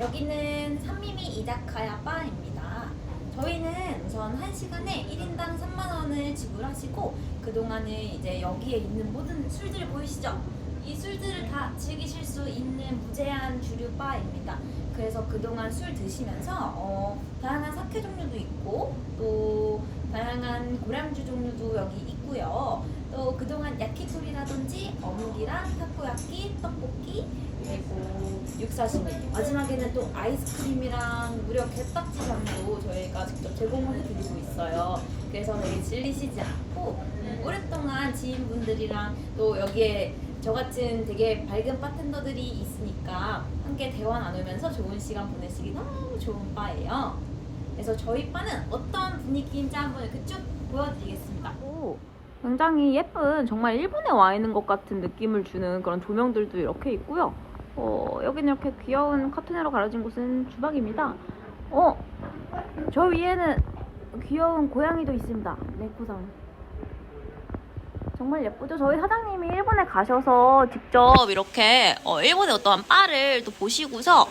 여기는 산미미 이자카야 바입니다. 저희는 우선 1시간에 1인당 3만원을 지불하시고 그동안은 이제 여기에 있는 모든 술들 보이시죠? 이 술들을 다 즐기실 수 있는 무제한 주류 바입니다. 그래서 그동안 술 드시면서 어, 다양한 사케 종류도 있고 또 다양한 고량주 종류도 여기 있고요. 또 그동안 야키토리라든지 어묵이랑 타코야끼, 떡볶이 그리고 육사시미 마지막에는 또 아이스크림이랑 무려 개딱지장도 저희가 직접 제공을 해드리고 있어요. 그래서 되게 질리시지 않고 음, 오랫동안 지인분들이랑 또 여기에 저 같은 되게 밝은 바텐더들이 있으니까 함께 대화 나누면서 좋은 시간 보내시기 너무 좋은 바예요. 그래서 저희 바는 어떤 분위기인지 한번 쭉 보여드리겠습니다. 오, 굉장히 예쁜 정말 일본에 와 있는 것 같은 느낌을 주는 그런 조명들도 이렇게 있고요. 어, 여기는 이렇게 귀여운 커튼으로 가려진 곳은 주방입니다. 어, 저 위에는 귀여운 고양이도 있습니다. 네코상. 정말 예쁘죠? 저희 사장님이 일본에 가셔서 직접 이렇게 어, 일본의 어떠한 바를 또 보시고서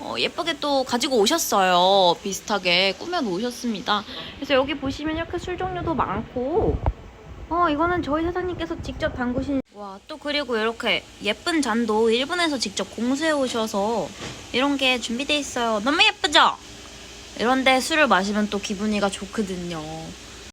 어, 예쁘게 또 가지고 오셨어요. 비슷하게 꾸며 놓으셨습니다. 그래서 여기 보시면 이렇게 술 종류도 많고 어 이거는 저희 사장님께서 직접 담그신 와 또 그리고 이렇게 예쁜 잔도 일본에서 직접 공수해 오셔서 이런 게 준비돼 있어요. 너무 예쁘죠? 이런데 술을 마시면 또 기분이가 좋거든요.